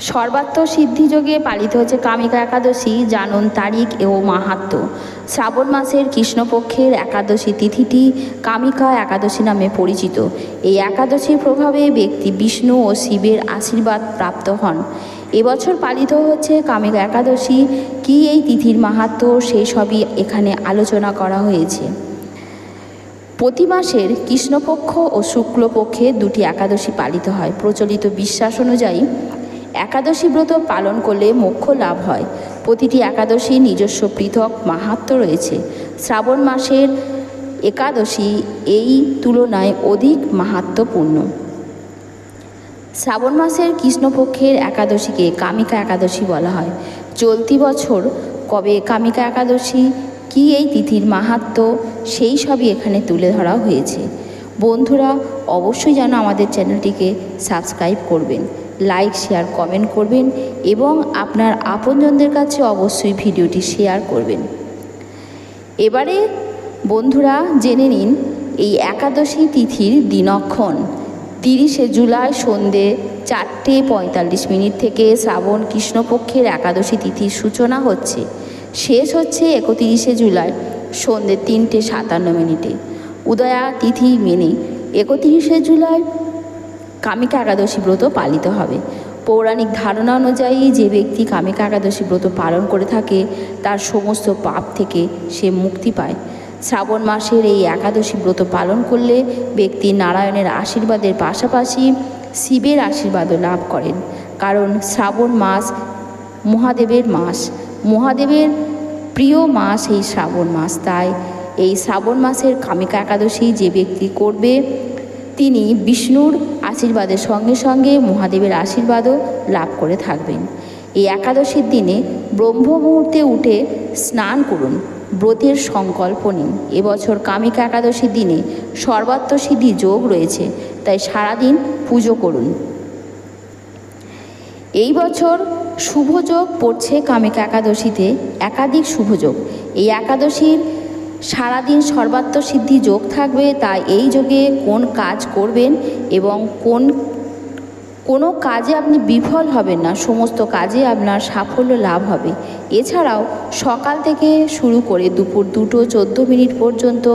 সর্বাত্ম সিদ্ধিযোগে পালিত হচ্ছে কামিকা একাদশী, জানুন তারিখ ও মাহাত্ম। শ্রাবণ মাসের কৃষ্ণপক্ষের একাদশী তিথিটি কামিকা একাদশী নামে পরিচিত। এই একাদশীর প্রভাবে ব্যক্তি বিষ্ণু ও শিবের আশীর্বাদ প্রাপ্ত হন। এবছর পালিত হচ্ছে কামিকা একাদশী। কি এই তিথির মাহাত্ম? সেই সবই এখানে আলোচনা করা হয়েছে। প্রতি মাসের কৃষ্ণপক্ষ ও শুক্লপক্ষে দুটি একাদশী পালিত হয়। প্রচলিত বিশ্বাস অনুযায়ী একাদশী ব্রত পালন করলে মোক্ষ লাভ হয়। প্রতিটি একাদশী নিজস্ব পৃথক মাহাত্ম রয়েছে। শ্রাবণ মাসের একাদশী এই তুলনায় অধিক মাহাত্মপূর্ণ। শ্রাবণ মাসের কৃষ্ণপক্ষের একাদশীকে কামিকা একাদশী বলা হয়। চলতি বছর কবে কামিকা একাদশী, কি এই তিথির মাহাত্ম, সেই সবই এখানে তুলে ধরা হয়েছে। বন্ধুরা, অবশ্যই যেন আমাদের চ্যানেলটিকে সাবস্ক্রাইব করবেন। লাইক শেয়ার কমেন্ট করবেন এবং আপনার আপনজনদের কাছে অবশ্যই ভিডিওটি শেয়ার করবেন। এবারে বন্ধুরা জেনে নিন, এই একাদশী তিথির দিনক্ষণ, তিরিশে জুলাই সন্ধে চারটে পঁয়তাল্লিশ মিনিট থেকে শ্রাবণ কৃষ্ণপক্ষের একাদশী তিথির সূচনা হচ্ছে। শেষ হচ্ছে একত্রিশে জুলাই সন্ধে তিনটে সাতান্ন মিনিটে। উদয়া তিথি মেনে একত্রিশে জুলাই কামিকা একাদশী ব্রত পালিত হবে। পৌরাণিক ধারণা অনুযায়ী যে ব্যক্তি কামিকা একাদশী ব্রত পালন করে থাকে, তার সমস্ত পাপ থেকে সে মুক্তি পায়। শ্রাবণ মাসের এই একাদশী ব্রত পালন করলে ব্যক্তি নারায়ণের আশীর্বাদের পাশাপাশি শিবের আশীর্বাদও লাভ করেন। কারণ শ্রাবণ মাস মহাদেবের মাস। মহাদেবের প্রিয় মাস এই শ্রাবণ মাস। তাই এই শ্রাবণ মাসের কামিকা একাদশী যে ব্যক্তি করবে তিনি বিষ্ণুর আশীর্বাদের সঙ্গে সঙ্গে মহাদেবের আশীর্বাদও লাভ করে থাকবেন। এই একাদশীর দিনে ব্রহ্ম মুহূর্তে উঠে স্নান করুন, ব্রতের সংকল্প নিন। এবছর কামিকা একাদশীর দিনে সর্বাত্মসিদ্ধি যোগ রয়েছে, তাই সারাদিন পুজো করুন। এই বছর শুভযোগ পড়ছে কামিকা একাদশীতে, একাধিক শুভযোগ এই একাদশীর সারাদিন সর্বাত্ম সিদ্ধি যোগ থাকবে, তাই এই যোগে কোন কাজ করবেন এবং কোন, কোনো কাজে আপনি বিফল হবেন না, সমস্ত কাজে আপনার সাফল্য লাভ হবে। এছাড়াও সকাল থেকে শুরু করে দুপুর দুটো চোদ্দ মিনিট পর্যন্ত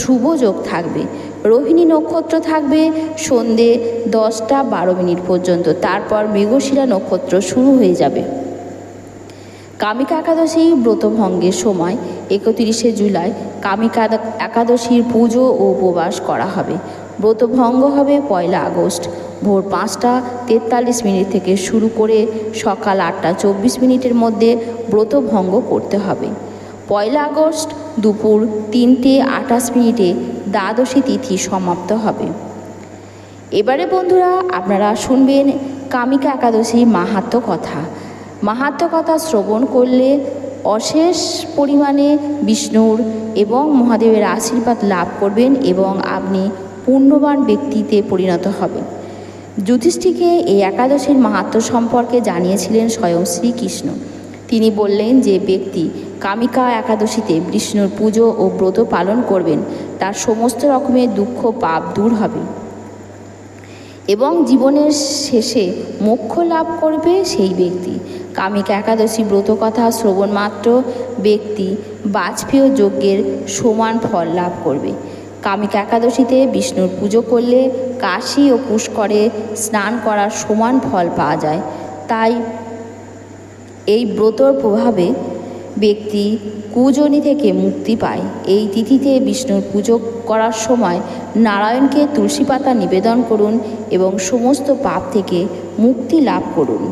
ধ্রুব যোগ থাকবে। রোহিণী নক্ষত্র থাকবে সন্ধে দশটা বারো মিনিট পর্যন্ত, তারপর মৃগশিরা নক্ষত্র শুরু হয়ে যাবে। কামিকা একাদশী ব্রতভঙ্গের সময় একত্রিশে জুলাই কামিকা একাদশীর পুজো ও উপবাস করা হবে। ব্রতভঙ্গ হবে পয়লা আগস্ট। ভোর পাঁচটা তেতাল্লিশ মিনিট থেকে শুরু করে সকাল আটটা চব্বিশ মিনিটের মধ্যে ব্রতভঙ্গ করতে হবে। পয়লা আগস্ট দুপুর তিনটে আঠাশ মিনিটে দ্বাদশী তিথি সমাপ্ত হবে। এবারে বন্ধুরা, আপনারা শুনবেন কামিকা একাদশী মাহাত্ম কথা। মাহাত্ম কথা শ্রবণ করলে অশেষ পরিমাণে বিষ্ণুর এবং মহাদেবের আশীর্বাদ লাভ করবেন এবং আপনি পুণ্যবান ব্যক্তিতে পরিণত হবেন। যুধিষ্ঠিকে এই একাদশীর মাহাত্ম সম্পর্কে জানিয়েছিলেন স্বয়ং শ্রীকৃষ্ণ। তিনি বললেন যে, ব্যক্তি কামিকা একাদশীতে বিষ্ণুর পুজো ও ব্রত পালন করবেন, তার সমস্ত রকমের দুঃখ, পাপ দূর হবে। এবং জীবনের শেষে মোক্ষ লাভ করবে সেই ব্যক্তি। কামিকা একাদশী ব্রত কথা শ্রবণ মাত্র ব্যক্তি বাজপেয় যজ্ঞের সমান ফল লাভ করবে। কামিকা একাদশীতে বিষ্ণুর পুজো করলে কাশি ও পুষ্করে স্নান করার সমান ফল পাওয়া যায়। তাই এই ব্রতর প্রভাবে ব্যক্তি কুজনি থেকে মুক্তি পায়। এই তিথিতে বিষ্ণুর পুজো করার সময় নারায়ণকে তুলসী পাতা নিবেদন করুন এবং সমস্ত পাপ থেকে মুক্তি লাভ করুন।